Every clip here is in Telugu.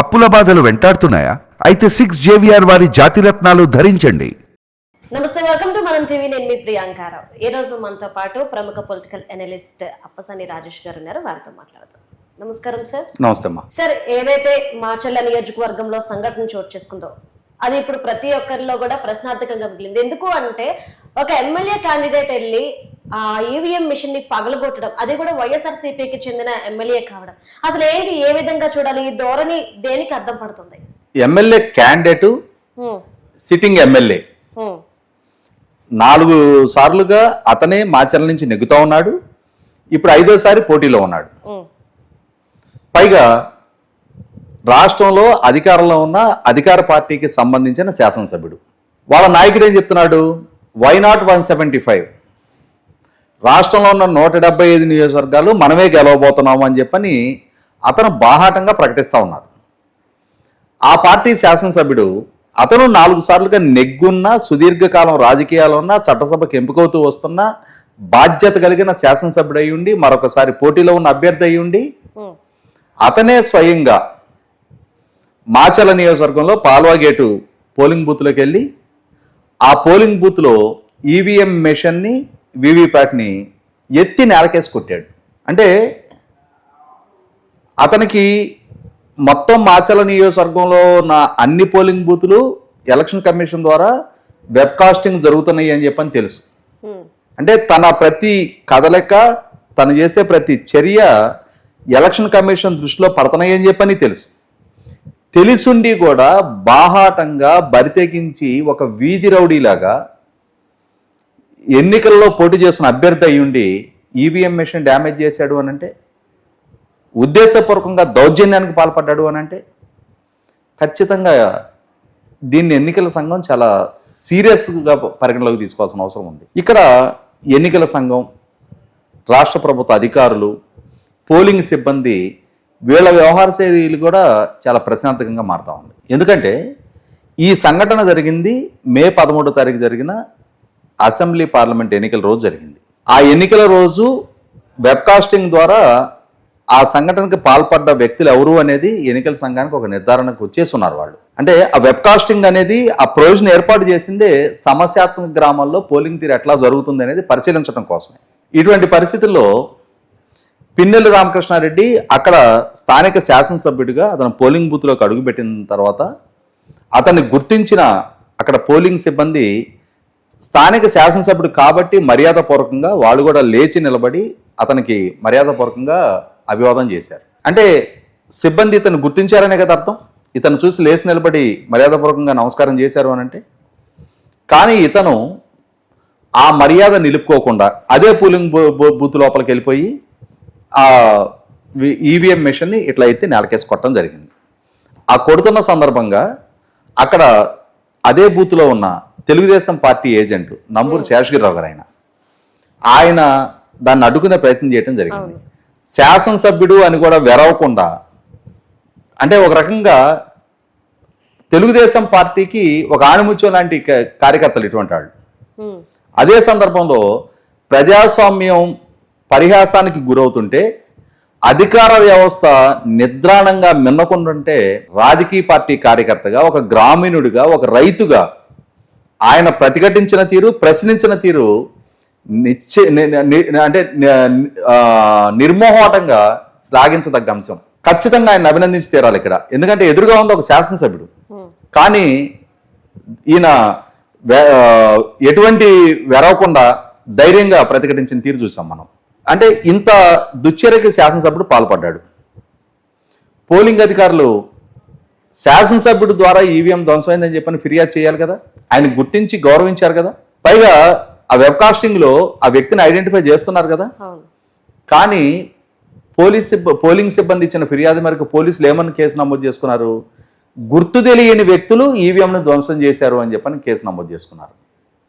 అప్పుల బాధలు వెంటాడుతున్నాయా? అయితే సిక్స్ జేవిఆర్ వారి జాతిరత్నాలు ధరించండి. నమస్తే వెల్కమ్ టు మనం టీవీ నేను మీ ప్రియాంకారావు ఈ రోజు మనతో పాటు ప్రముఖ పొలిటికల్ అనలిస్ట్ అప్పసాని రాజేష్ గారు ఉన్నారు. వారితో మాట్లాడదాం. నమస్కారం సార్ నమస్తే సార్ ఏదైతే మాచల్ల నియోజకవర్గంలో సంఘటన చోటు చేసుకుందో అది ఇప్పుడు ప్రతి ఒక్కరిలో కూడా ప్రశ్నార్థకంగా మిగిలింది. ఎందుకు అంటే ఒక ఎమ్మెల్యే క్యాండిడేట్ వెళ్ళి ఆ ఈవీఎం మిషన్ని పగలగొట్టడం అది కూడా వైఎస్ఆర్కి చెందిన ఎమ్మెల్యే కావడం. అసలు ఏంటి ఏ విధంగా చూడాలి? ఈ ధోరణి దేనికి అర్థం పడుతుంది? MLA candidate sitting MLA. నాలుగు సార్లుగా అతనే మాచర్ల నుంచి నెగ్గుతా ఉన్నాడు. ఇప్పుడు ఐదోసారి పోటీలో ఉన్నాడు. పైగా రాష్ట్రంలో అధికారంలో ఉన్న అధికార పార్టీకి సంబంధించిన శాసనసభ్యుడు. వాళ్ళ నాయకుడు ఏం చెప్తున్నాడు? Why not one seventy five. రాష్ట్రంలో ఉన్న నూట డెబ్బై ఐదు నియోజకవర్గాలు మనమే గెలవబోతున్నాము అని చెప్పని అతను బాహాటంగా ప్రకటిస్తా ఉన్నారు ఆ పార్టీ శాసనసభ్యుడు అతను నాలుగు సార్లుగా నెగ్గున్న సుదీర్ఘకాలం రాజకీయాలు ఉన్న చట్టసభకు ఎంపికవుతూ వస్తున్న బాధ్యత కలిగిన శాసనసభ్యుడు అయి ఉండి మరొకసారి పోటీలో ఉన్న అభ్యర్థి అయి ఉండి. అతనే స్వయంగా మాచల నియోజకవర్గంలో పాల్వా గేటు పోలింగ్ బూత్లోకి వెళ్ళి ఆ పోలింగ్ బూత్లో ఈవీఎం మెషిన్ని వీవీప్యాట్ని ఎత్తి నేలకేసి కొట్టాడు. అంటే అతనికి మొత్తం మాచల నియోజకవర్గంలో ఉన్న అన్ని పోలింగ్ బూతులు ఎలక్షన్ కమిషన్ ద్వారా వెబ్కాస్టింగ్ జరుగుతున్నాయి అని చెప్పని తెలుసు. అంటే తన ప్రతి కదలిక తను చేసే ప్రతి చర్య ఎలక్షన్ కమిషన్ దృష్టిలో పడుతున్నాయి అని చెప్పని తెలుసు. తెలిసుండి కూడా బాహాటంగా బరితెగించి ఒక వీధి రౌడీలాగా ఎన్నికల్లో పోటీ చేసిన అభ్యర్థి అయ్యుండి ఈవీఎం మెషిన్ డ్యామేజ్ చేశాడు అనంటే ఉద్దేశపూర్వకంగా దౌర్జన్యానికి పాల్పడ్డాడు అని అంటే ఖచ్చితంగా దీన్ని ఎన్నికల సంఘం చాలా సీరియస్గా పరిగణలోకి తీసుకోవాల్సిన అవసరం ఉంది. ఇక్కడ ఎన్నికల సంఘం రాష్ట్ర ప్రభుత్వ అధికారులు పోలింగ్ సిబ్బంది వీళ్ళ వ్యవహార శైలిలు కూడా చాలా ప్రశాంతకంగా మారుతూ ఉంది. ఎందుకంటే ఈ సంఘటన జరిగింది మే పదమూడో తారీఖు జరిగిన అసెంబ్లీ పార్లమెంట్ ఎన్నికల రోజు జరిగింది. ఆ ఎన్నికల రోజు వెబ్కాస్టింగ్ ద్వారా ఆ సంఘటనకి పాల్పడ్డ వ్యక్తులు ఎవరు అనేది ఎన్నికల సంఘానికి ఒక నిర్ధారణకు వచ్చేస్తున్నారు వాళ్ళు. అంటే ఆ వెబ్కాస్టింగ్ అనేది ఆ ప్రొవిజన్ ఏర్పాటు చేసిందే సమస్యాత్మక గ్రామాల్లో పోలింగ్ తీరు ఎట్లా జరుగుతుంది అనేది పరిశీలించడం కోసమే. ఇటువంటి పరిస్థితుల్లో పిన్నెల్లి రామకృష్ణారెడ్డి అక్కడ స్థానిక శాసనసభ్యుడిగా అతను పోలింగ్ బూత్లోకి అడుగుపెట్టిన తర్వాత అతన్ని గుర్తించిన అక్కడ పోలింగ్ సిబ్బంది స్థానిక శాసనసభ్యుడు కాబట్టి మర్యాదపూర్వకంగా వాళ్ళు కూడా లేచి నిలబడి అతనికి మర్యాదపూర్వకంగా అభివాదం చేశారు. అంటే సిబ్బంది ఇతను గుర్తించారనే కదా అర్థం? ఇతను చూసి లేచి నిలబడి మర్యాదపూర్వకంగా నమస్కారం చేశారు అని అంటే? కానీ ఇతను ఆ మర్యాద నిలుపుకోకుండా అదే పోలింగ్ బూ- బూత్ లోపలికి వెళ్ళిపోయి ఆ ఈవీఎం మిషన్ని ఇట్లా ఎత్తి నేలకేసి కొట్టడం జరిగింది. ఆ కొడుతున్న సందర్భంగా అక్కడ అదే బూత్లో ఉన్న తెలుగుదేశం పార్టీ ఏజెంట్ నంబూరు శేషగిరిరావు గారు ఆయన. ఆయన దాన్ని అడ్డుకునే ప్రయత్నం చేయడం జరిగింది. శాసనసభ్యుడు అని కూడా వెరవకుండా అంటే ఒక రకంగా తెలుగుదేశం పార్టీకి ఒక ఆణిముత్యం లాంటి కార్యకర్తలు ఇటువంటి వాళ్ళు. హ్మ్. అదే సందర్భంలో ప్రజాస్వామ్యం పరిహాసానికి గురవుతుంటే అధికార వ్యవస్థ నిద్రాణంగా మిన్నకుంటుంటే రాజకీయ పార్టీ కార్యకర్తగా ఒక గ్రామీణుడిగా ఒక రైతుగా ఆయన ప్రతిఘటించిన తీరు ప్రశ్నించిన తీరు నిశ్చే ని- ని- అంటే ని- ఆ, నిర్మోహమాటంగా శ్లాఘించదగ్గ అంశం. ఖచ్చితంగా ఆయన అభినందించి తీరాలి ఇక్కడ. ఎందుకంటే ఎదురుగా ఉంది ఒక శాసనసభ్యుడు. కానీ ఈయన ఎటువంటి వెరవకుండా ధైర్యంగా ప్రతిఘటించిన తీరు చూసాం మనం. అంటే ఇంత దుశ్చర్యకి శాసనసభ్యుడు పాల్పడ్డాడు. పోలింగ్ అధికారులు శాసనసభ్యుడు ద్వారా ఈవీఎం ధ్వంసమైందని చెప్పని ఫిర్యాదు చేయాలి కదా? ఆయన గుర్తించి గౌరవించారు కదా? పైగా ఆ వెబ్కాస్టింగ్లో ఆ వ్యక్తిని ఐడెంటిఫై చేస్తున్నారు కదా? కానీ పోలీస్ పోలింగ్ సిబ్బంది ఇచ్చిన ఫిర్యాదు మేరకు పోలీసులు ఏమని కేసు నమోదు చేసుకున్నారు? గుర్తు తెలియని వ్యక్తులు ఈవీఎంను ధ్వంసం చేశారు అని చెప్పని కేసు నమోదు చేసుకున్నారు.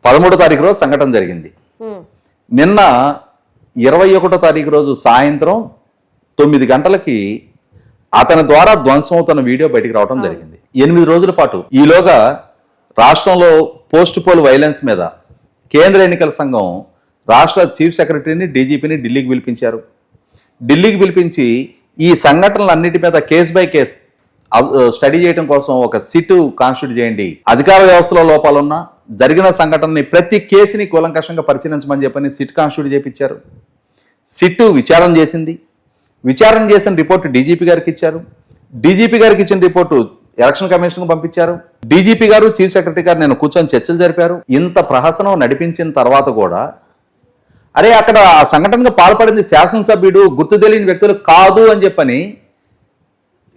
పదమూడో తారీఖు రోజు సంఘటన జరిగింది. నిన్న ఇరవై ఒకటో తారీఖు రోజు సాయంత్రం తొమ్మిది గంటలకి అతని ద్వారా ధ్వంసం అవుతున్న వీడియో బయటికి రావడం జరిగింది. ఎనిమిది రోజుల పాటు ఈలోగా రాష్ట్రంలో పోస్ట్ పోల్ వైలెన్స్ మీద కేంద్ర ఎన్నికల సంఘం రాష్ట్ర చీఫ్ సెక్రటరీని డీజీపీని ఢిల్లీకి పిలిపించారు. ఢిల్లీకి పిలిపించి ఈ సంఘటనలన్నిటి మీద కేస్ బై కేస్ స్టడీ చేయడం కోసం ఒక సిట్ కాన్స్టిట్యూట్ చేయండి. అధికార వ్యవస్థలో లోపాలున్నా జరిగిన సంఘటనని ప్రతి కేసుని కూలంకషంగా పరిశీలించమని చెప్పని సిట్ కాన్స్టిట్యూట్ చేపించారు. సిట్ విచారణ చేసింది. విచారణ చేసిన రిపోర్టు డీజీపీ గారికి ఇచ్చారు. డీజీపీ గారికి ఇచ్చిన రిపోర్టు ఎలక్షన్ కమిషన్ పంపించారు. DGP garu chief secretary garu నేను కూర్చొని చర్చలు జరిపారు. ఇంత ప్రహసనం నడిపించిన తర్వాత కూడా అరే అక్కడ ఆ సంఘటనకు పాల్పడింది శాసనసభ్యుడు గుర్తు తెలియని వ్యక్తులు కాదు అని చెప్పని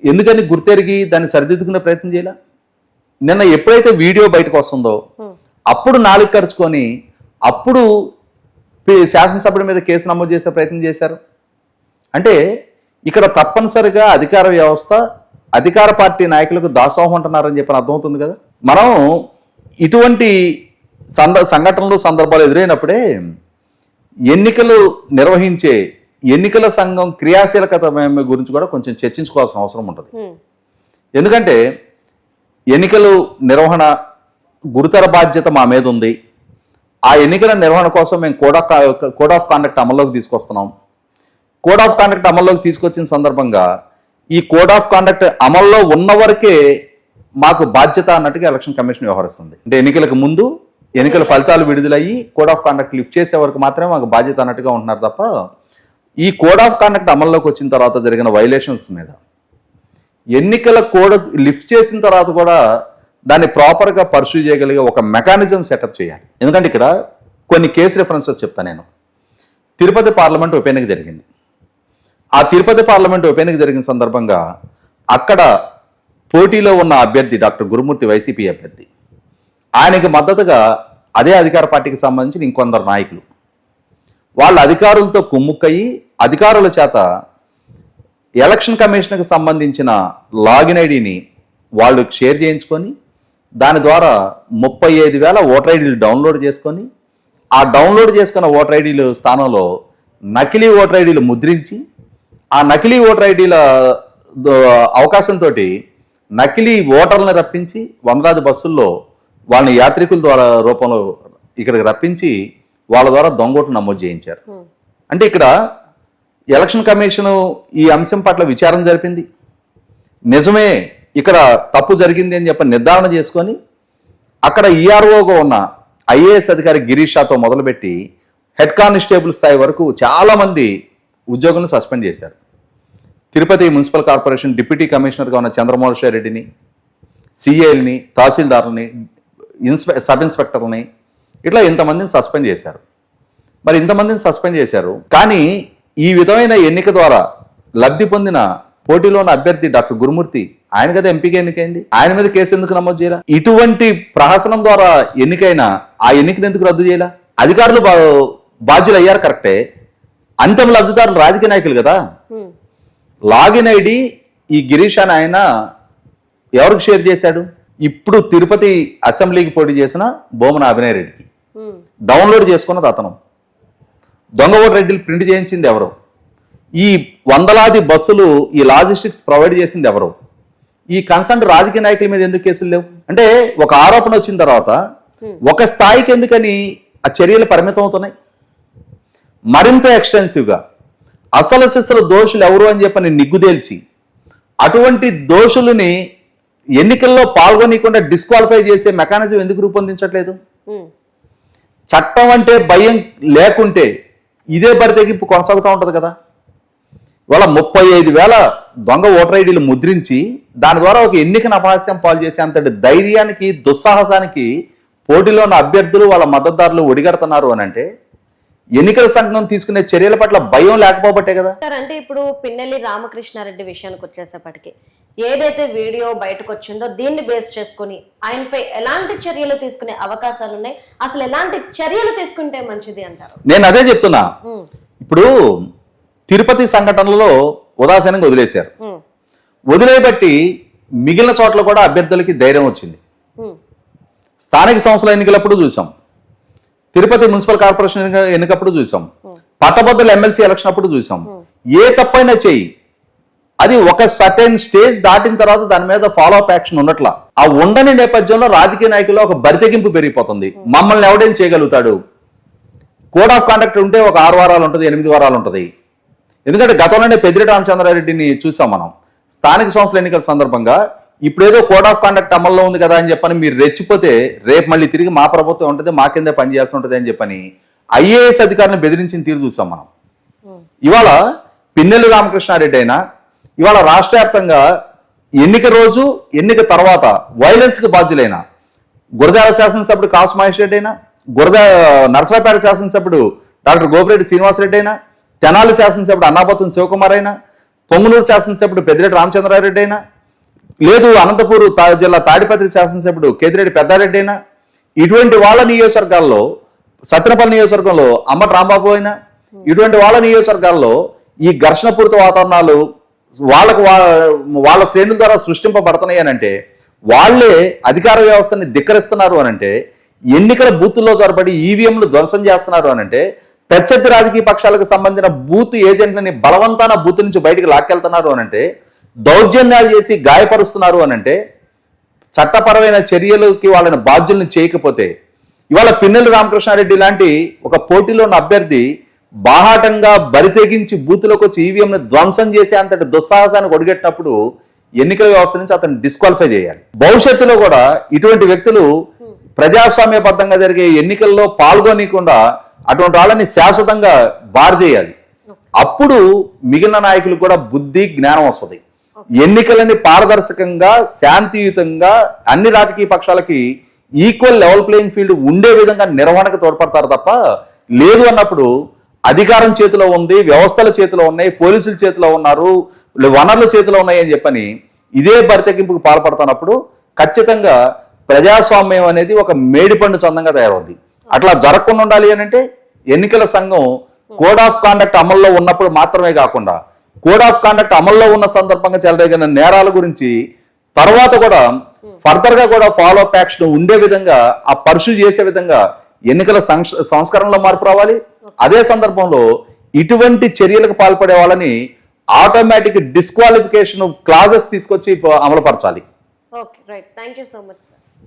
ఎందుకని గుర్తెరిగి దాన్ని సరిదిద్దుకునే ప్రయత్నం చేయాల? నిన్న ఎప్పుడైతే వీడియో బయటకు వస్తుందో అప్పుడు నాలుగు ఖర్చుకొని అప్పుడు శాసనసభ్యుడి మీద కేసు నమోదు చేసే ప్రయత్నం చేశారు. అంటే ఇక్కడ తప్పనిసరిగా అధికార వ్యవస్థ అధికార పార్టీ నాయకులకు దాసోహం ఉంటున్నారని చెప్పని అర్థమవుతుంది కదా? మనం ఇటువంటి సంద సంఘటనలు సందర్భాలు ఎదురైనప్పుడే ఎన్నికలు నిర్వహించే ఎన్నికల సంఘం క్రియాశీలకత గురించి కూడా కొంచెం చర్చించుకోవాల్సిన అవసరం ఉంటుంది. ఎందుకంటే ఎన్నికలు నిర్వహణ గురుతర బాధ్యత మా మీద ఉంది. ఆ ఎన్నికల నిర్వహణ కోసం మేము code of code of conduct అమల్లోకి తీసుకొస్తున్నాం. కోడ్ ఆఫ్ కాండక్ట్ అమల్లోకి తీసుకొచ్చిన సందర్భంగా ఈ కోడ్ ఆఫ్ కాండక్ట్ అమల్లో ఉన్న వరకే మాకు బాధ్యత అన్నట్టుగా ఎలక్షన్ కమిషన్ వ్యవహరిస్తుంది. అంటే ఎన్నికలకు ముందు ఎన్నికల ఫలితాలు విడుదలయ్యి కోడ్ ఆఫ్ కాండక్ట్ లిఫ్ట్ చేసే వరకు మాత్రమే మాకు బాధ్యత అన్నట్టుగా ఉంటున్నారు తప్ప ఈ కోడ్ ఆఫ్ కాండక్ట్ అమల్లోకి వచ్చిన తర్వాత జరిగిన వైలేషన్స్ మీద ఎన్నికల కోడ్ లిఫ్ట్ చేసిన తర్వాత కూడా దాన్ని ప్రాపర్గా పర్సూ చేయగలిగే ఒక మెకానిజం సెటప్ చేయాలి. ఎందుకంటే ఇక్కడ కొన్ని కేసు రిఫరెన్సెస్ చెప్తాను నేను. తిరుపతి పార్లమెంట్ ఉప ఎన్నిక జరిగింది. ఆ తిరుపతి పార్లమెంట్ ఉప ఎన్నిక జరిగిన సందర్భంగా అక్కడ పోటీలో ఉన్న అభ్యర్థి డాక్టర్ గురుమూర్తి వైసీపీ అభ్యర్థి. ఆయనకి మద్దతుగా అదే అధికార పార్టీకి సంబంధించిన ఇంకొందరు నాయకులు. వాళ్ళ అధికారులతో కుమ్ముక్కయి అధికారుల చేత ఎలక్షన్ కమిషన్కి సంబంధించిన లాగిన్ ఐడిని వాళ్ళు షేర్ చేయించుకొని దాని ద్వారా ముప్పై ఐదు వేల ఓటర్ ఐడీలు డౌన్లోడ్ చేసుకొని ఆ డౌన్లోడ్ చేసుకున్న ఓటర్ ఐడీలు స్థానంలో నకిలీ ఓటర్ ఐడీలు ముద్రించి ఆ నకిలీ ఓటర్ ఐడీల అవకాశంతో నకిలీ ఓటర్లను రప్పించి వందలాది బస్సుల్లో వాళ్ళని యాత్రికుల ద్వారా రూపంలో ఇక్కడికి రప్పించి వాళ్ళ ద్వారా దొంగోట్లు నమోదు చేయించారు. అంటే ఇక్కడ ఎలక్షన్ కమిషన్ ఈ అంశం పట్ల విచారణ జరిపింది. నిజమే ఇక్కడ తప్పు జరిగింది అని చెప్పి నిర్ధారణ చేసుకొని అక్కడ ఈఆర్ఓగా ఉన్న ఐఏఎస్ అధికారి గిరీష్ షాతో మొదలుపెట్టి హెడ్ కానిస్టేబుల్ స్థాయి వరకు చాలా మంది ఉద్యోగులను సస్పెండ్ చేశారు. తిరుపతి మున్సిపల్ కార్పొరేషన్ డిప్యూటీ కమిషనర్గా ఉన్న చంద్రమోహన్ రెడ్డిని సిఐల్ని తహసీల్దార్ని ఇన్స్పె సబ్ ఇన్స్పెక్టర్ని ఇట్లా ఇంతమందిని సస్పెండ్ చేశారు. మరి ఇంతమందిని సస్పెండ్ చేశారు. కానీ ఈ విధమైన ఎన్నిక ద్వారా లబ్ధి పొందిన పోటీలో ఉన్న అభ్యర్థి డాక్టర్ గురుమూర్తి ఆయన కదా ఎంపీగా ఎన్నికైంది? ఆయన మీద కేసు ఎందుకు నమోదు చేయాల? ఇటువంటి ప్రహసనం ద్వారా ఎన్నికైన ఆ ఎన్నికను ఎందుకు రద్దు చేయాల? అధికారులు బా- బాధ్యులు అయ్యారు కరెక్టే. అంతిమ లబ్ధిదారులు రాజకీయ నాయకులు కదా. లాగిన్ ఐడి ఈ గిరీష్ అని ఆయన ఎవరికి షేర్ చేశాడు? ఇప్పుడు తిరుపతి అసెంబ్లీకి పోటీ చేసిన బోమన అభినయ్ రెడ్డికి. ఉమ్, డౌన్లోడ్ చేసుకున్నది అతను. దొంగ ఓటర్ రెడ్డిలు ప్రింట్ చేయించింది ఎవరు? ఈ వందలాది బస్సులు ఈ లాజిస్టిక్స్ ప్రొవైడ్ చేసింది ఎవరు? ఈ కన్సర్న్ రాజకీయ నాయకుల మీద ఎందుకు కేసులు లేవు? అంటే ఒక ఆరోపణ వచ్చిన తర్వాత ఒక స్థాయికి ఎందుకని ఆ చర్యలు పరిమితం అవుతున్నాయి మరింత ఎక్స్టెన్సివ్గా అసలు సిసలు దోషులు ఎవరు అని చెప్పని నిగ్గుదేల్చి అటువంటి దోషులని ఎన్నికల్లో పాల్గొనకుండా డిస్క్వాలిఫై చేసే మెకానిజం ఎందుకు రూపొందించట్లేదు? చట్టం అంటే భయం లేకుంటే ఇదే బరితెగింపు కొనసాగుతూ ఉంటుంది కదా. ఇవాళ ముప్పై ఐదు వేల దొంగ ఓటర్ ఐడీలు ముద్రించి దాని ద్వారా ఒక ఎన్నికను అపహాస్యం పాలు చేసే అంతటి ధైర్యానికి దుస్సాహసానికి పోటీలో ఉన్న అభ్యర్థులు వాళ్ళ మద్దతుదారులు ఒడిగడుతున్నారు అని అంటే ఎన్నికల సంఘం తీసుకునే చర్యల పట్ల భయం లేకపోబట్టే కదా? సార్ అంటే ఇప్పుడు పిన్నెల్లి రామకృష్ణారెడ్డి విషయానికి వచ్చేసేపటికి. ఏదైతే వీడియో బయటకు వచ్చిందో దీన్ని బేస్ చేసుకొని ఆయనపై ఎలాంటి చర్యలు తీసుకునే అవకాశాలు ఉన్నాయి అసలు ఎలాంటి చర్యలు తీసుకుంటే మంచిది అంటారు? నేను అదే చెప్తున్నా. ఇప్పుడు తిరుపతి సంఘటనలో ఉదాసీనంగా వదిలేశారు. వదిలేబట్టి మిగిలిన చోట్ల కూడా అభ్యర్థులకి ధైర్యం వచ్చింది. స్థానిక సంస్థల ఎన్నికలప్పుడు చూసాం. తిరుపతి మున్సిపల్ కార్పొరేషన్ ఎన్నిక- ఎన్నికప్పుడు చూసాం. పట్టభద్రుల ఎమ్మెల్సీ ఎలక్షన్ అప్పుడు చూసాం. ఏ తప్పైనా చెయ్యి. అది ఒక సర్టెన్ స్టేజ్ దాటిన తర్వాత దాని మీద ఫాలో అప్ యాక్షన్ ఉన్నట్ల ఆ ఉండని నేపథ్యంలో రాజకీయ నాయకుల్లో ఒక బరితెగింపు పెరిగిపోతుంది. మమ్మల్ని ఎవడేం చేయగలుగుతాడు? కోడ్ ఆఫ్ కాండక్ట్ ఉంటే ఒక ఆరు వారాలు ఉంటుంది ఎనిమిది వారాలు ఉంటుంది. ఎందుకంటే గతంలోనే పెద్దిరెడ్డి రామచంద్రారెడ్డిని చూసాం మనం. స్థానిక సంస్థల ఎన్నికల సందర్భంగా ఇప్పుడేదో కోడ్ ఆఫ్ కాండక్ట్ అమల్లో ఉంది కదా అని చెప్పని మీరు రెచ్చిపోతే రేపు మళ్ళీ తిరిగి మా ప్రభుత్వం ఉంటుంది మా కిందే పనిచేస్తూ ఉంటుంది అని చెప్పని ఐఏఎస్ అధికారిని బెదిరించిన తీరు చూసాం మనం. ఇవాళ పిన్నెల్లి రామకృష్ణారెడ్డి అయినా ఇవాళ రాష్ట్ర వ్యాప్తంగా ఎన్నిక రోజు ఎన్నిక తర్వాత వైలెన్స్కి బాధ్యులైన గురజాల శాసనసభ్యుడు కాసు మహేష్ రెడ్డి అయినా గురజా నరసరావుపేట శాసనసభ్యుడు డాక్టర్ గోపిరెడ్డి శ్రీనివాసరెడ్డి అయినా తెనాలి శాసనసభ్యుడు అన్నాపత్తుని శివకుమార్ అయినా పొంగునూరు శాసనసభ్యుడు పెద్దిరెడ్డి రామచంద్రారెడ్డి అయినా లేదు అనంతపూర్ జిల్లా తాడిపత్రి శాసనసభ్యుడు కేతిరెడ్డి పెద్దారెడ్డి అయినా ఇటువంటి వాళ్ళ నియోజకవర్గాల్లో సత్యనపల్లి నియోజకవర్గంలో అమ్మటి రాంబాబు అయినా ఇటువంటి వాళ్ళ నియోజకవర్గాల్లో ఈ ఘర్షణపూరిత వాతావరణాలు వాళ్ళకు వా- వాళ్ళ శ్రేణుల ద్వారా సృష్టింపబడుతున్నాయి అని అంటే వాళ్ళే అధికార వ్యవస్థని ధిక్కరిస్తున్నారు అనంటే ఎన్నికల బూతుల్లో జొరబడి ఈవీఎంలు ధ్వంసం చేస్తున్నారు అనంటే ప్రత్యర్థి రాజకీయ పక్షాలకు సంబంధించిన బూత్ ఏజెంట్లని బలవంతాన బూత్ నుంచి బయటికి లాక్కెళ్తున్నారు అనంటే దౌర్జన్యాలు చేసి గాయపరుస్తున్నారు అని అంటే చట్టపరమైన చర్యలకి వాళ్ళని బాధ్యుల్ని చేయకపోతే ఇవాళ పిన్నెల్లి రామకృష్ణారెడ్డి లాంటి ఒక పోటీలో ఉన్న అభ్యర్థి బాహాటంగా బరి తెగించి బూత్లోకి వచ్చి ఈవీఎంని ధ్వంసం చేసే అంతటి దుస్సాహసానికి ఒడిగట్టినప్పుడు ఎన్నికల వ్యవస్థ నుంచి అతను డిస్క్వాలిఫై చేయాలి. భవిష్యత్తులో కూడా ఇటువంటి వ్యక్తులు ప్రజాస్వామ్యబద్ధంగా జరిగే ఎన్నికల్లో పాల్గొనకుండా అటువంటి వాళ్ళని శాశ్వతంగా బార్ చేయాలి. అప్పుడు మిగిలిన నాయకులు కూడా బుద్ధి జ్ఞానం వస్తుంది. ఎన్నికలని పారదర్శకంగా శాంతియుతంగా అన్ని రాజకీయ పక్షాలకి ఈక్వల్ లెవెల్ ప్లేయింగ్ ఫీల్డ్ ఉండే విధంగా నిర్వహణకు తోడ్పడతారు తప్ప లేదు అన్నప్పుడు అధికారం చేతిలో ఉంది వ్యవస్థల చేతిలో ఉన్నాయి పోలీసుల చేతిలో ఉన్నారు వనరుల చేతిలో ఉన్నాయి అని చెప్పని ఇదే బరితెగింపుకు పాల్పడుతున్నప్పుడు ఖచ్చితంగా ప్రజాస్వామ్యం అనేది ఒక మేడిపండు చందంగా తయారవుద్ది. అట్లా జరగకుండా ఉండాలి అని అంటే ఎన్నికల సంఘం కోడ్ ఆఫ్ కాండక్ట్ అమల్లో ఉన్నప్పుడు మాత్రమే కాకుండా కోడ్ ఆఫ్ కాండక్ట్ అమల్లో ఉన్న సందర్భంగా చెలరేగిన నేరాల గురించి తర్వాత కూడా ఫర్దర్గా కూడా ఫాలో అప్ యాక్షన్ ఉండే విధంగా ఆ పర్సు చేసే విధంగా ఎన్నికల సంక్ష- సంస్కరణలో మార్పు రావాలి. అదే సందర్భంలో ఇటువంటి చర్యలకు పాల్పడే వాళ్ళని ఆటోమేటిక్ డిస్క్వాలిఫికేషన్ క్లాజెస్ తీసుకొచ్చి అమలుపరచాలి. Okay right thank you so much sir